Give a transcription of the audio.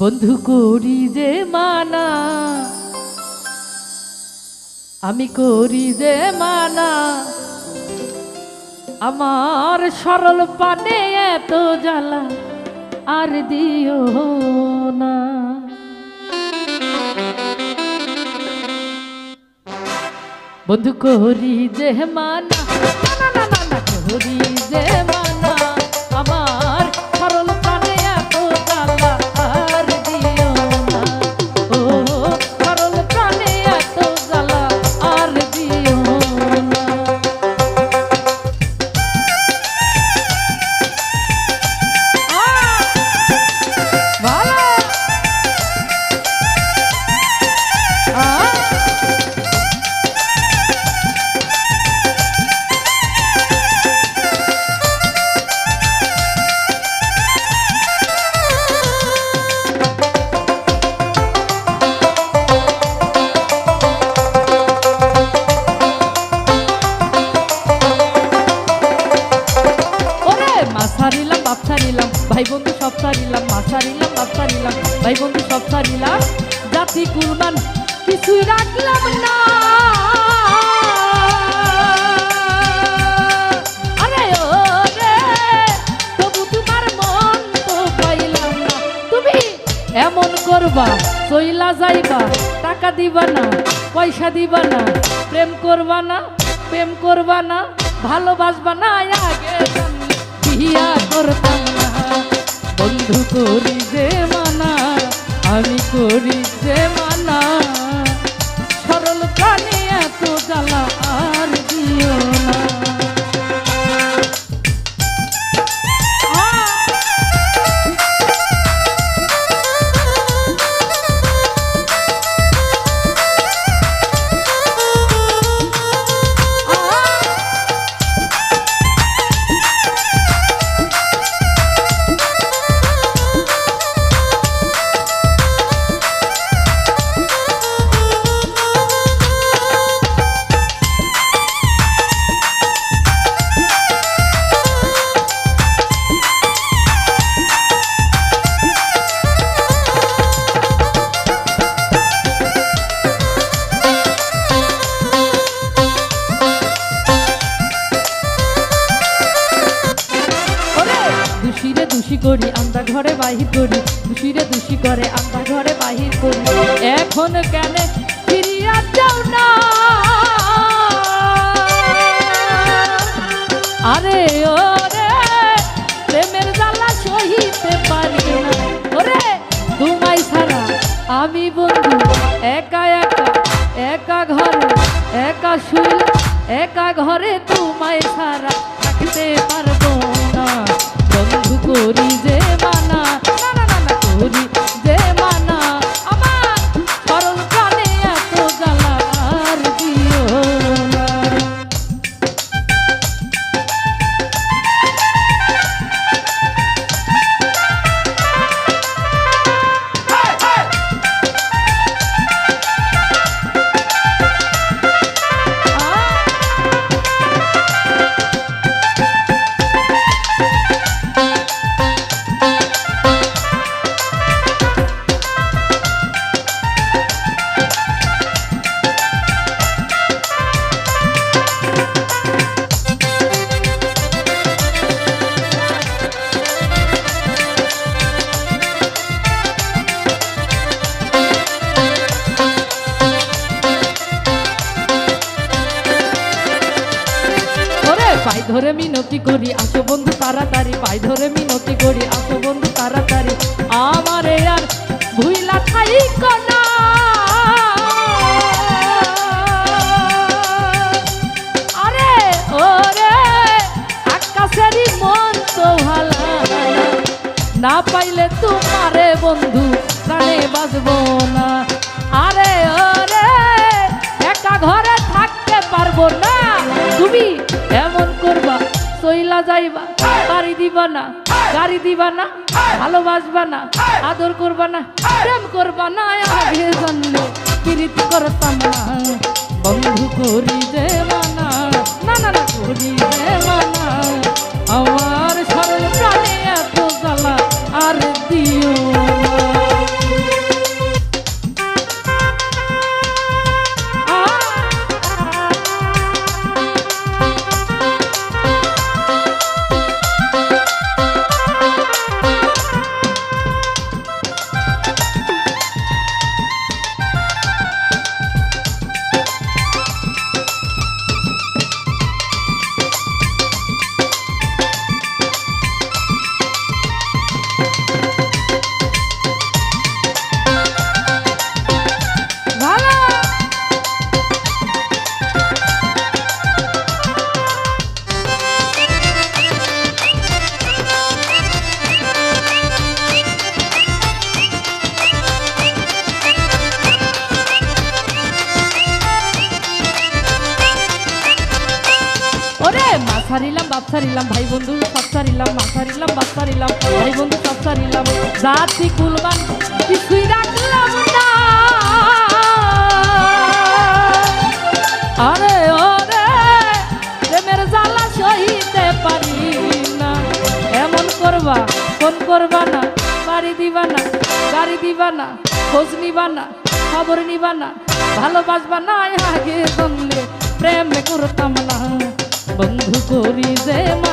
বন্ধু করি যে মানা, আমি করি যে মানা। আমার সরল পানে এত জ্বালা, আর দিও না। বন্ধু করি যে মানা, না না না করি যে মানা। ছাড়িলাম মা ছাড়িলাম বাপ ছাড়িলাম ভাই বন্ধু সব ছাড়িলাম জাতি কুরবান কিছুই রাখলাম না। মন এমন করবা চইলা যাইবা, টাকা দিবা না, পয়সা দিবা না, প্রেম করবা না, প্রেম করবা না, ভালোবাসবা না। আগে বিয়া করতাম। বন্ধু করি যে মানা আমি করি করি, আমরা ঘরে বাহির করি দোষীরে দোষী করে আমরা ঘরে বাহির করি। এখন কেন ফিরিয়া যাও না? আরে, ওরে, প্রেমের জ্বালা সহিতে পারি না। ওরে, তোমায় ছাড়া আমি বন্ধু, একা একা একা ঘরে, একা শুই একা ঘরে তোমায় ছাড়া থাকতে পারব না। বন্ধু করি যে মানা না না না করি। ধরে মিনতি করি, আসো বন্ধু তাড়াতাড়ি, পাই ধরে মিনতি করি, আসো বন্ধু তাড়াতাড়ি। আমারে আর ভুইলা খাই আরে না। পাইলে তোমারে বন্ধু প্রাণে বাজবো না। আরে, ওরে, একা ঘরে থাকতে পারব না। তুমি যাইবা বাড়ি দিবা না গাড়ি দিবা না ভালোবাসবা না আদর করবা না প্রেম করবা না আগে জানলে প্রীতি করতাম না। বন্ধু করি দেবা না না না করি দেবা না আমার সরল প্রাণে এত জ্বালা আর দিও ছাড়িলাম ভাই বন্ধু সব ছাড়িলাম মা ছাড়িলাম বাদ ছাড়িলাম ভাই বন্ধু সব ছাড়িলাম জাতি কুলবান কিছুই রাখলাম না। আরে ওরে প্রেমের জ্বালা সহিতে পারি না। এমন করবা কোন করবা না, বাড়ি দিবা না, গাড়ি দিবা না, খোঁজ নিবা না, খবর নিবা না, ভালোবাসবা না, আগে জন্মে প্রেম করতাম না। বন্ধু করি দে মানা